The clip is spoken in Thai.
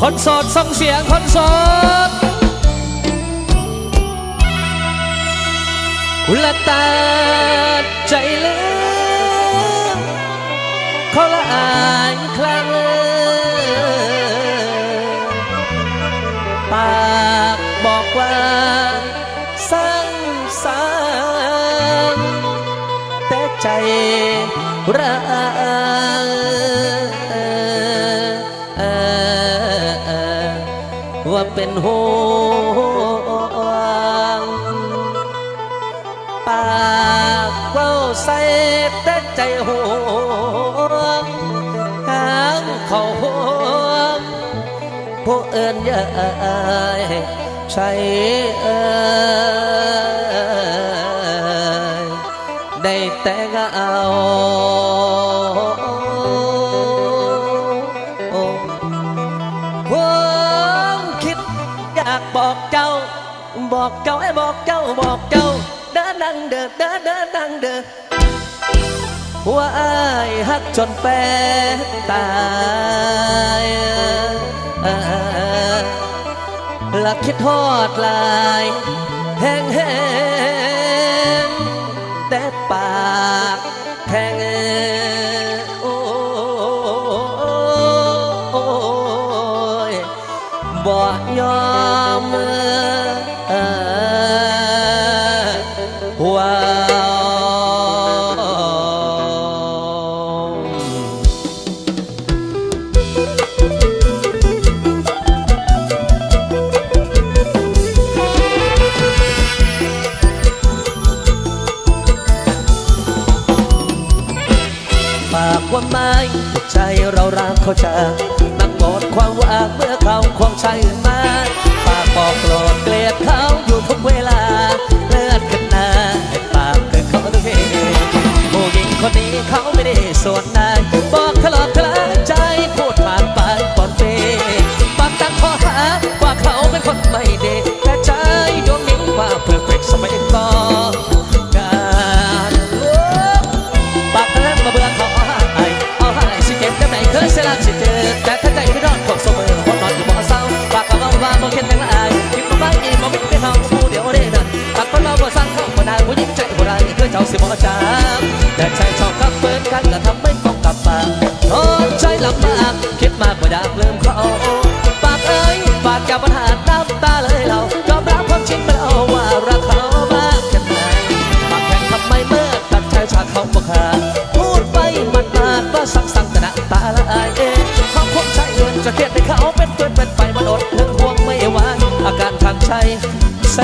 คนโสดส่งเสียงคนโสดละตาใจเลือเขาละอายครั้งปากบอกว่าสร้างสรรแต่ใจรัก เป็นห่วงปากเว้าใส่แต่ใจห่วงหางเขาห่วงผู้เอินยายใช่เอ่ยได้แต่งเอาความคิด อยากบอกเจ้าบอกเจ้าไอ้บอกเจ้าบอกเจ้าเดินดังเดินเดินเดินดังเดินว่าอายฮักจนแปรตายลักคิดทอดลายแห้งแห้งแต่ปากแห้ง ยอมเอ่อว้ากว่าไม่ใจเรารักเขาจัง หมดความว่างเมื่อเขาควงใจมาปากบอกโกรธเกลียดเขาอยู่ทุกเวลาเลือดขึ้นหน้าให้ปากคือเขาตัวเองผู้หญิงคนนี้เขาไม่ได้ส่วนนาย ดากบ่อยากลืมเขาปากเอ้ยปากอย่าปัญหาน้ำตาเลยเรายอมรับความจริงไปแล้วว่ารักเขามากแค่ไหนปากแข็งทำไมเมื่อตัดใจชาเขาบอกขาพูดไปมันมาดว่าสังสังแต่หน้าตาละอายเองเขาคงใช้เงินจะเครียดให้เขาเป็นตัวเป็นไปมันอดถึงห่วงไม่ไหวอาการทางใจแส